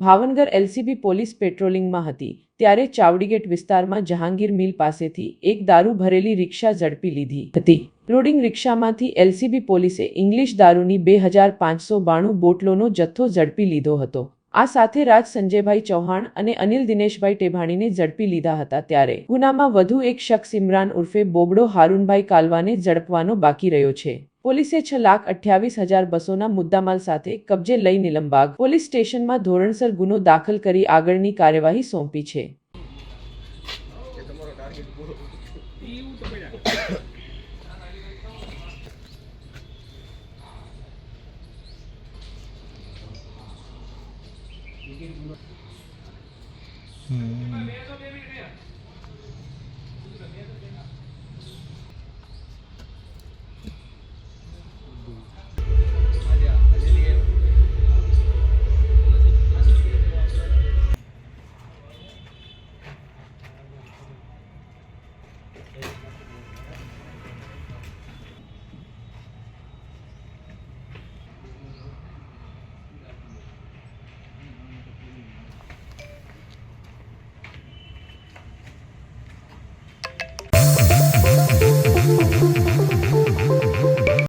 Bhavnagar LCB police પેટ્રોલિંગમાં હતી, ત્યારે ચાવડીગેટ વિસ્તારમાં જહાંગીર મિલ પાસેથી એક દારૂ ભરેલી રિક્ષા ઝડપી લીધી હતી. લોડિંગ રિક્ષામાંથી એલસીબી પોલીસે ઇંગ્લિશ દારૂની બે હજાર પાંચસો બાણું બોટલોનો જથ્થો ઝડપી લીધો હતો. આ સાથે રાજ સંજયભાઈ ચૌહાણ અને અનિલ દિનેશભાઈ ટેભાણીને ઝડપી લીધા હતા ત્યારે. ગુનામાં વધુ એક શખ્સ ઇમરાન ઉર્ફે બોબડો હારૂનભાઈ કાલવાને ઝડપવાનો બાકી રહ્યો છે. પોલીસે છ લાખ અઠ્યાવીસ હજાર બસોના મુદ્દામાલ સાથે કબજે લઈ નિલંબાગ પોલીસ સ્ટેશનમાં ધોરણસર ગુનો દાખલ કરી આગળની કાર્યવાહી સોંપી છે. કે